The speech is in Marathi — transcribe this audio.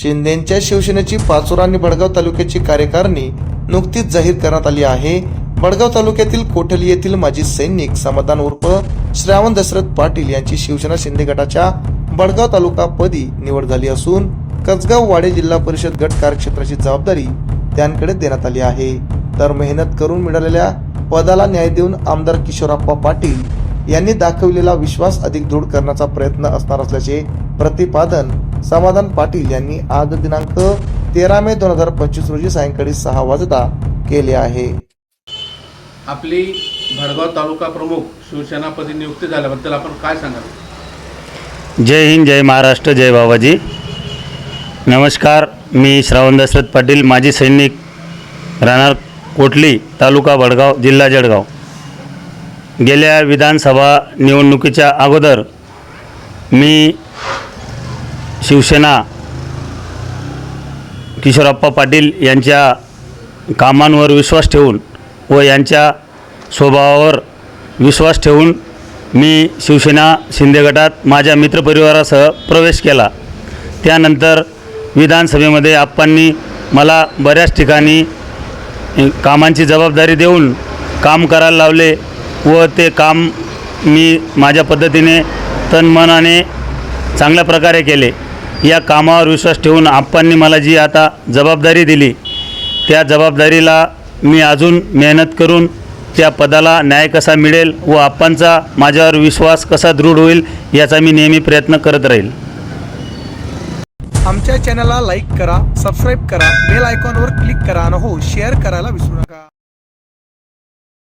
शिंदेच्या शिवसेनेची पाचोरा आणि बडगाव तालुक्याची कार्यकारिणी नुकतीच जाहीर करण्यात आली आहे. बडगाव तालुक्यातील कोठली येथील माजी सैनिक समाधान उर्फ श्रावण दशरथ पाटील यांची शिवसेना शिंदे गटाच्या बडगाव तालुका पदी निवड झाली असून कसगाव वाडे जिल्हा परिषद गट कार्यक्षेत्राची जबाबदारी त्यांकडे देण्यात आली आहे. तर मेहनत करून मिळालेल्या पदाला न्याय देऊन आमदार किशोरप्पा पाटील यांनी दाखविलेला विश्वास अधिक दृढ करण्याचा प्रयत्न असणार असल्याचे प्रतिपादन समाधान पाटील यांनी आज दिनांक तेरा मे दोन हजार पंचवीस रोजी सायंकाळी सहा वाजता केले आहे. आपली भडगाव तालुका प्रमुख शिवसेनापदी नियुक्ती झाल्याबद्दल आपण काय सांगाल? जय हिंद जय महाराष्ट्र जय बाबाजी. नमस्कार मी श्रावण दशरथ पाटील माजी सैनिक राहणार कोटली तालुका भडगाव जिल्हा जळगाव. गेल्या विधानसभा निवडणुकीच्या अगोदर मी शिवसेना किशोरप्पा पाटील यांच्या कामांवर विश्वास ठेवून व यांच्या स्वभावावर विश्वास ठेवून मी शिवसेना शिंदे गटात माझ्या मित्रपरिवारासह प्रवेश केला. त्यानंतर विधानसभेमध्ये आप्पांनी मला बऱ्याच ठिकाणी कामांची जबाबदारी देऊन काम करायला लावले व ते काम मी माझ्या पद्धतीने तनमनाने चांगल्या प्रकारे केले. या कामावर विश्वास ठेवून आप्पांनी मला जी आता जबाबदारी दिली त्या जबाबदारीला मी अजून मेहनत करून त्या पदाला न्याय कसा मिळेल व आप्पांचा माझ्यावर विश्वास कसा दृढ होईल याचा मी नेहमी प्रयत्न करत राहील. आमच्या चॅनलला लाईक करा सबस्क्राईब करा बेल आयकॉनवर क्लिक करा आणि हो शेअर करायला विसरू नका.